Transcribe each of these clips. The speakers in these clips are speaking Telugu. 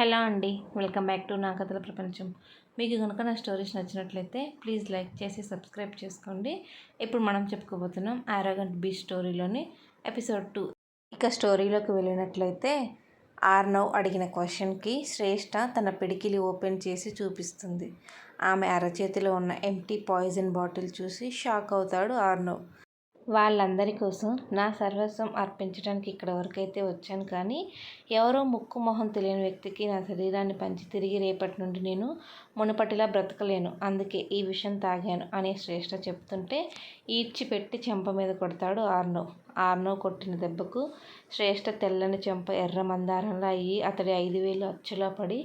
హలో అండి వెల్కమ్ బ్యాక్ టు నా కథల ప్రపంచం. మీకు కనుక నా స్టోరీస్ నచ్చినట్లయితే ప్లీజ్ లైక్ చేసి సబ్స్క్రైబ్ చేసుకోండి. ఇప్పుడు మనం చెప్పుకోబోతున్నాం ఆరోగంట్ బీ స్టోరీలోని ఎపిసోడ్ టూ. ఇక స్టోరీలోకి వెళ్ళినట్లయితే ఆర్నవ్ అడిగిన క్వశ్చన్కి శ్రేష్ఠ తన పిడికిలి ఓపెన్ చేసి చూపిస్తుంది. ఆమె అరచేతిలో ఉన్న ఎంటీ పాయిజన్ బాటిల్ చూసి షాక్ అవుతాడు ఆర్నవ్. వాళ్ళందరి కోసం నా సర్వస్వం అర్పించడానికి ఇక్కడ వరకైతే వచ్చాను. కానీ ఎవరో ముక్కు మొహం తెలియని వ్యక్తికి నా శరీరాన్ని పంచి తిరిగి రేపటి నుండి నేను మునుపటిలా బ్రతకలేను. అందుకే ఈ విషయం తాగాను అనే శ్రేష్ఠ చెప్తుంటే ఈడ్చిపెట్టి చెంప మీద కొడతాడు ఆర్నో. ఆర్నో కొట్టిన దెబ్బకు శ్రేష్ఠ తెల్లని చెంప ఎర్ర మందారంలా అయ్యి అతడి ఐదు వేలు అచ్చులో పడి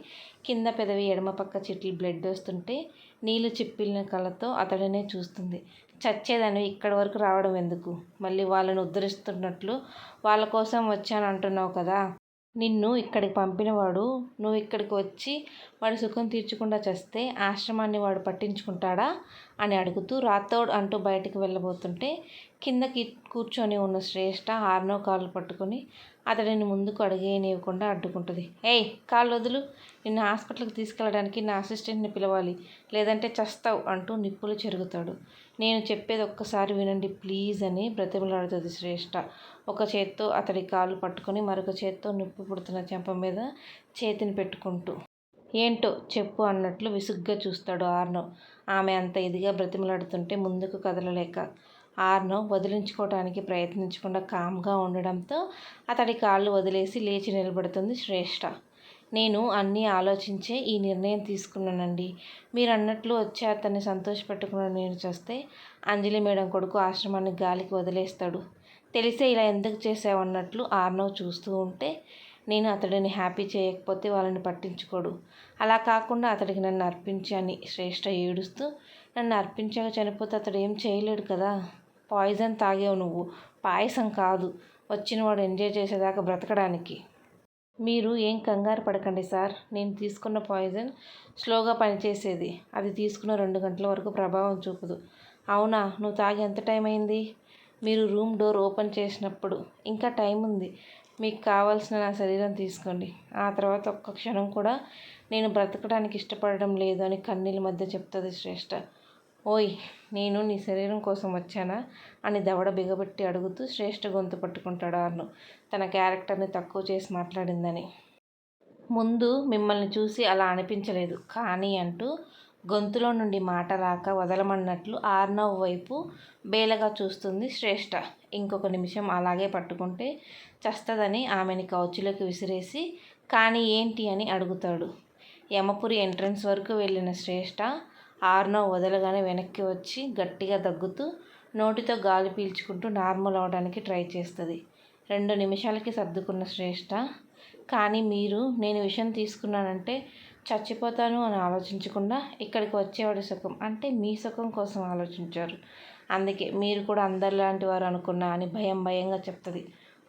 కింద పెదవి ఎడమ పక్క చిట్లు బ్లడ్ వస్తుంటే నీళ్ళు చిప్పిలిన కళ్ళతో అతడినే చూస్తుంది. చచ్చేదాన్ని ఇక్కడి వరకు రావడం ఎందుకు? మళ్ళీ వాళ్ళని ఉద్ధరిస్తున్నట్లు వాళ్ళ కోసం వచ్చాను అంటున్నావు కదా. నిన్ను ఇక్కడికి పంపినవాడు నువ్వు ఇక్కడికి వచ్చి వాడి సుఖం తీర్చకుండా చస్తే ఆశ్రమాన్ని వాడు పట్టించుకుంటాడా? అని అడుగుతూ రాతోడ్ అంటూ బయటికి వెళ్ళబోతుంటే కిందకి కూర్చొని ఉన్న శ్రేష్ఠ హార్నో కాళ్ళు పట్టుకొని అతడిని ముందుకు అడిగేయనివ్వకుండా అడ్డుకుంటుంది. ఏయ్ కాళ్ళు వదులు. నిన్ను హాస్పిటల్కి తీసుకెళ్ళడానికి నా అసిస్టెంట్ని పిలవాలి. లేదంటే చస్తావు అంటూ నిప్పులు చెరుగుతాడు. నేను చెప్పేది ఒక్కసారి వినండి ప్లీజ్ అని బ్రతిమలాడుతుంది శ్రేష్ఠ ఒక చేత్తో అతడి కాళ్ళు పట్టుకొని మరొక చేత్తో నిప్పు పుడుతున్న చెంప మీద చేతిని పెట్టుకుంటూ. ఏంటో చెప్పు అన్నట్లు విసుగ్గా చూస్తాడు ఆర్నవ్. ఆమె అంత ఇదిగా బ్రతిమలాడుతుంటే ముందుకు కదలలేక. ఆర్ను వదిలించుకోవటానికి ప్రయత్నించకుండా కామ్గా ఉండడంతో అతడి కాళ్ళు వదిలేసి లేచి నిలబడుతుంది శ్రేష్ఠ నేను అన్నీ ఆలోచించే ఈ నిర్ణయం తీసుకున్నానండి. మీరు అన్నట్లు వచ్చే అతన్ని సంతోషపెట్టుకున్న నేను చూస్తే అంజలి మేడం కొడుకు ఆశ్రమాన్ని గాలికి వదిలేస్తాడు. తెలిసే ఇలా ఎందుకు చేసావన్నట్లు ఆర్నవ్ చూస్తూ ఉంటే నేను అతడిని హ్యాపీ చేయకపోతే వాళ్ళని పట్టించుకోడు. అలా కాకుండా అతడికి నన్ను అర్పించని శ్రేష్ఠ ఏడుస్తూ నన్ను అర్పించాక చనిపోతే అతడు ఏం చేయలేడు కదా? పాయిజన్ తాగేవు నువ్వు. పాయసం కాదు. వచ్చినవాడు ఎంజాయ్ చేసేదాకా బ్రతకడానికి. మీరు ఏం కంగారు పడకండి సార్. నేను తీసుకున్న పాయిజన్ స్లోగా పనిచేసేది. అది తీసుకున్న రెండు గంటల వరకు ప్రభావం చూపదు. అవునా? నువ్వు తాగి ఎంత టైం అయింది? మీరు రూమ్ డోర్ ఓపెన్ చేసినప్పుడు. ఇంకా టైం ఉంది. మీకు కావాల్సిన నా శరీరం తీసుకోండి. ఆ తర్వాత ఒక్క క్షణం కూడా నేను బ్రతకడానికి ఇష్టపడడం లేదు అని కన్నీళ్ళ మధ్య చెప్తుంది శ్రేష్ఠ ఓయ్ నేను నీ శరీరం కోసం వచ్చానా? అని దవడ బిగబెట్టి అడుగుతూ శ్రేష్ఠ గొంతు పట్టుకుంటాడు అర్ను. తన క్యారెక్టర్ని తక్కువ చేసి మాట్లాడిందని. ముందు మిమ్మల్ని చూసి అలా అనిపించలేదు. కానీ అంటూ గొంతులో నుండి మాట రాక వదలమన్నట్లు ఆర్నవ్ వైపు బేలగా చూస్తుంది శ్రేష్ఠ. ఇంకొక నిమిషం అలాగే పట్టుకుంటే చస్తదని ఆమెని కౌచులోకి విసిరేసి కానీ ఏంటి? అని అడుగుతాడు. యమపురి ఎంట్రన్స్ వరకు వెళ్ళిన శ్రేష్ఠ ఆర్నో వదలగానే వెనక్కి వచ్చి గట్టిగా దగ్గుతూ నోటితో గాలి పీల్చుకుంటూ నార్మల్ అవడానికి ట్రై చేస్తుంది. రెండు నిమిషాలకి సర్దుకున్న శ్రేష్ఠ కానీ మీరు నేను విషయం తీసుకున్నానంటే చచ్చిపోతాను అని ఆలోచించకుండా ఇక్కడికి వచ్చేవాడి సుఖం అంటే మీ సుఖం కోసం ఆలోచించారు. అందుకే మీరు కూడా అందరిలాంటి వారు అనుకున్నా అని భయం భయంగా చెప్తుంది.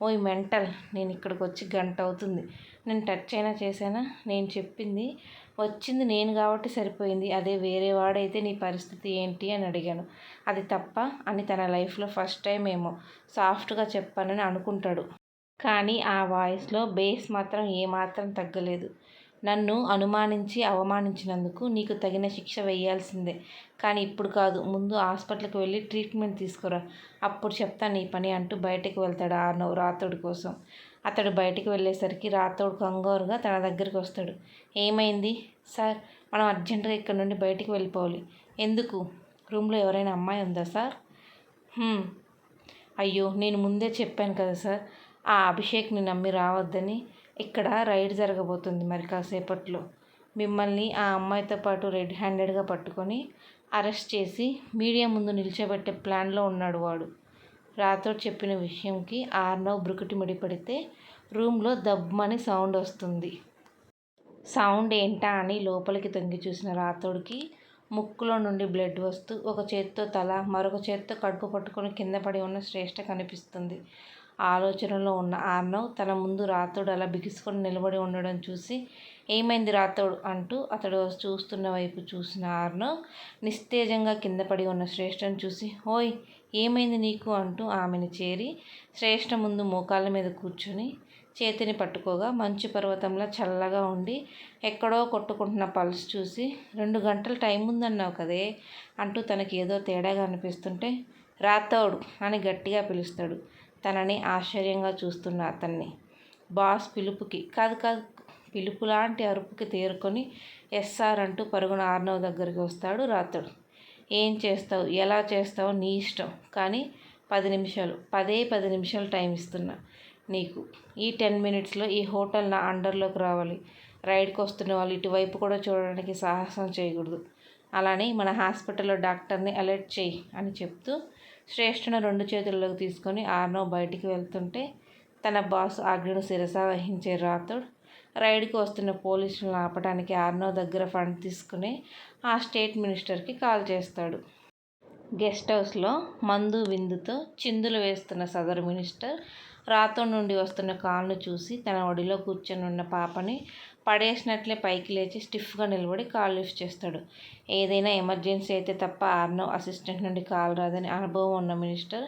ఓయ్ మెంటల్ నేను ఇక్కడికి వచ్చి గంట అవుతుంది. నేను టచ్ అయినా చేశానా? నేను చెప్పింది వచ్చింది నేను కాబట్టి సరిపోయింది. అదే వేరే వాడైతే నీ పరిస్థితి ఏంటి అని అడిగాను. అది తప్ప అని తన లైఫ్లో ఫస్ట్ టైం ఏమో సాఫ్ట్గా చెప్పానని అనుకుంటాడు. కానీ ఆ వాయిస్లో బేస్ మాత్రం ఏమాత్రం తగ్గలేదు. నన్ను అనుమానించి అవమానించినందుకు నీకు తగిన శిక్ష వేయాల్సిందే. కానీ ఇప్పుడు కాదు. ముందు హాస్పిటల్కి వెళ్ళి ట్రీట్మెంట్ తీసుకురా. అప్పుడు చెప్తా నీ పని అంటూ బయటకు వెళ్తాడు ఆర్నవ్ రాతోడి కోసం. అతడు బయటికి వెళ్ళేసరికి రాతోడు కంగారుగా తన దగ్గరికి వస్తాడు. ఏమైంది? సార్ మనం అర్జెంటుగా ఇక్కడ నుండి బయటికి వెళ్ళిపోవాలి. ఎందుకు? రూమ్లో ఎవరైనా అమ్మాయి ఉందా సార్? అయ్యో నేను ముందే చెప్పాను కదా సార్. ఆ అభిషేక్ని నమ్మి రావద్దని ఇక్కడ రైడ్ జరగబోతుంది మరి కాసేపట్లో. మిమ్మల్ని ఆ అమ్మాయితో పాటు రెడ్ హ్యాండెడ్గా పట్టుకొని అరెస్ట్ చేసి మీడియా ముందు నిల్చోబెట్టే ప్లాన్లో ఉన్నాడు వాడు. రాతో చెప్పిన విషయంకి ఆర్నవ్ బ్రుకుటి మిడిపడితే రూమ్లో దబ్బమని సౌండ్ వస్తుంది. సౌండ్ ఏంటా అని లోపలికి తొంగి చూసిన రాతోడికి ముక్కులో నుండి బ్లడ్ వస్తూ ఒక చేత్తో తల మరొక చేత్తో కడుపు పట్టుకొని కింద పడి ఉన్న శ్రేష్ఠ కనిపిస్తుంది. ఆలోచనలో ఉన్న ఆర్నవ్ తన ముందు రాతోడు అలా బిగుసుకొని నిలబడి ఉండడం చూసి ఏమైంది రాతోడు అంటూ అతడు చూస్తున్న వైపు చూసిన ఆర్నవ్ నిస్తేజంగా కింద పడి ఉన్న శ్రేష్ఠను చూసి ఓయ్ ఏమైంది నీకు? అంటూ ఆమెను చేరి శ్రేష్ఠ ముందు మోకాళ్ళ మీద కూర్చొని చేతిని పట్టుకోగా మంచు పర్వతంలో చల్లగా ఉండి ఎక్కడో కొట్టుకుంటున్న పల్స్ చూసి రెండు గంటల టైం ఉందన్నావు కదే? అంటూ తనకి ఏదో తేడాగా అనిపిస్తుంటే రాతోడు అని గట్టిగా పిలుస్తాడు. తనని ఆశ్చర్యంగా చూస్తున్న అతన్ని. బాస్ పిలుపుకి కాదు కాదు పిలుపు లాంటి అరుపుకి తేరుకొని ఎస్ఆర్ అంటూ పరుగున ఆర్నవ్ దగ్గరికి వస్తాడు రాతోడు ఏం చేస్తావు? ఎలా చేస్తావు? నీ ఇష్టం. కానీ పది నిమిషాలు పదే పది నిమిషాలు టైం ఇస్తున్నా నీకు. ఈ టెన్ మినిట్స్లో ఈ హోటల్ నా అండర్లోకి రావాలి. రైడ్కి వస్తున్న వాళ్ళు ఇటువైపు కూడా చూడడానికి సాహసం చేయకూడదు. అలానే మన హాస్పిటల్లో డాక్టర్ని అలర్ట్ చేయి అని చెప్తూ శ్రేష్ఠను రెండు చేతుల్లోకి తీసుకొని ఆర్నవ్ బయటికి వెళ్తుంటే తన బాస్ ఆజ్ఞను శిరస వహించే రాతోడ్ రైడ్కి వస్తున్న పోలీసులను ఆపడానికి ఆర్నో దగ్గర ఫండ్ తీసుకుని ఆ స్టేట్ మినిస్టర్కి కాల్ చేస్తాడు. గెస్ట్ హౌస్లో మందు విందుతో చిందులు వేస్తున్న సదరు మినిస్టర్ రాతో నుండి వస్తున్న కాల్ను చూసి తన ఒడిలో కూర్చొని ఉన్న పాపని పడేసినట్లే పైకి లేచి స్టిఫ్గా నిలబడి కాల్ లిఫ్ట్ చేస్తాడు. ఏదైనా ఎమర్జెన్సీ అయితే తప్ప ఆర్నవ్ అసిస్టెంట్ నుండి కాల్ రాదని అనుభవం ఉన్న మినిస్టర్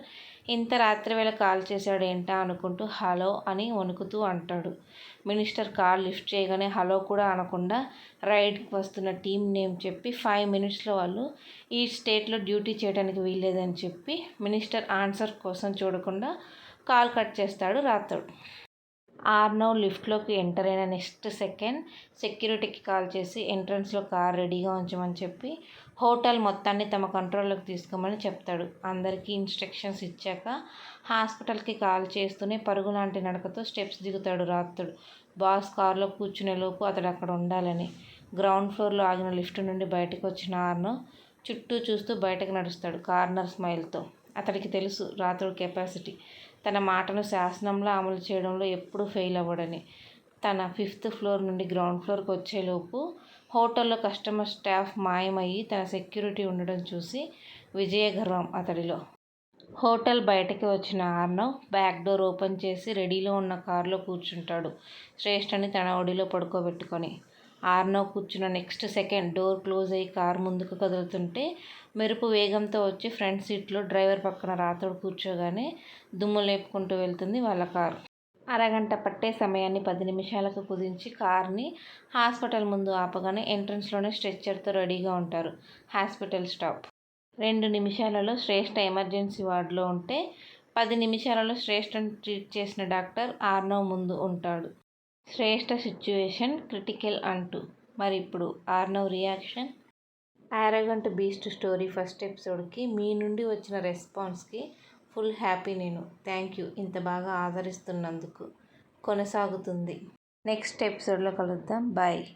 ఇంత రాత్రి వేళ కాల్ చేశాడు ఏంటా అనుకుంటూ హలో అని వణుకుతూ అంటాడు. మినిస్టర్ కాల్ లిఫ్ట్ చేయగానే హలో కూడా అనకుండా రైడ్కి వస్తున్న టీం నేమ్ చెప్పి ఫైవ్ మినిట్స్లో వాళ్ళు ఈ స్టేట్లో డ్యూటీ చేయడానికి వీల్లేదని చెప్పి మినిస్టర్ ఆన్సర్ కోసం చూడకుండా కాల్ కట్ చేస్తాడు రాతోడు ఆర్నవ్ లిఫ్ట్లోకి ఎంటర్ అయిన నెక్స్ట్ సెకండ్ సెక్యూరిటీకి కాల్ చేసి ఎంట్రన్స్లో కార్ రెడీగా ఉంచమని చెప్పి హోటల్ మొత్తాన్ని తమ కంట్రోల్లోకి తీసుకోమని చెప్తాడు. అందరికీ ఇన్స్ట్రక్షన్స్ ఇచ్చాక హాస్పిటల్కి కాల్ చేస్తూనే పరుగు లాంటి నడకతో స్టెప్స్ దిగుతాడు రాత్రుడు. బాస్ కారులో కూర్చునే లోపు అతడు అక్కడ ఉండాలని. గ్రౌండ్ ఫ్లోర్లో ఆగిన లిఫ్ట్ నుండి బయటకు వచ్చిన ఆర్నవ్ చుట్టూ చూస్తూ బయటకు నడుస్తాడు కార్నర్ స్మైల్తో. అతడికి తెలుసు రాత్రుడు కెపాసిటీ తన మాటను శాసనంలో అమలు చేయడంలో ఎప్పుడూ ఫెయిల్ అవ్వడని. తన ఫిఫ్త్ ఫ్లోర్ నుండి గ్రౌండ్ ఫ్లోర్కి వచ్చేలోపు హోటల్లో కస్టమర్ స్టాఫ్ మాయమయ్యి తన సెక్యూరిటీ ఉండడం చూసి విజయ గర్వం అతడిలో. హోటల్ బయటకి వచ్చిన ఆర్నవ్ బ్యాక్ డోర్ ఓపెన్ చేసి రెడీలో ఉన్న కారులో కూర్చుంటాడు. శ్రేష్ఠని తన ఒడిలో పడుకోబెట్టుకొని. ఆర్నవ్ కూర్చున్న నెక్స్ట్ సెకండ్ డోర్ క్లోజ్ అయ్యి కారు ముందుకు కదులుతుంటే మెరుపు వేగంతో వచ్చి ఫ్రంట్ సీట్లో డ్రైవర్ పక్కన రాతోడు కూర్చోగానే దుమ్ము లేపుకుంటూ వెళ్తుంది వాళ్ళ కారు అరగంట పట్టే సమయాన్ని పది నిమిషాలకు కుదించి కార్ని హాస్పిటల్ ముందు ఆపగానే ఎంట్రన్స్లోనే స్ట్రెచ్చర్తో రెడీగా ఉంటారు. హాస్పిటల్ స్టాప్ రెండు నిమిషాలలో శ్రేష్ఠ ఎమర్జెన్సీ వార్డులో ఉంటే పది నిమిషాలలో శ్రేష్ఠను ట్రీట్ చేసిన డాక్టర్ ఆర్నవ్ ముందు ఉంటాడు. శ్రేష్ఠ సిచ్యువేషన్ క్రిటికల్ అంటూ. మరి ఇప్పుడు ఆర్నవ్ రియాక్షన్. ఆరగంట బీస్ట్ స్టోరీ ఫస్ట్ ఎపిసోడ్కి మీ నుండి వచ్చిన రెస్పాన్స్కి ఫుల్ హ్యాపీ నేను. Thank you. ఇంత బాగా ఆదరిస్తున్నందుకు. కొనసాగుతుంది. నెక్స్ట్ ఎపిసోడ్లో కలుద్దాం. బాయ్.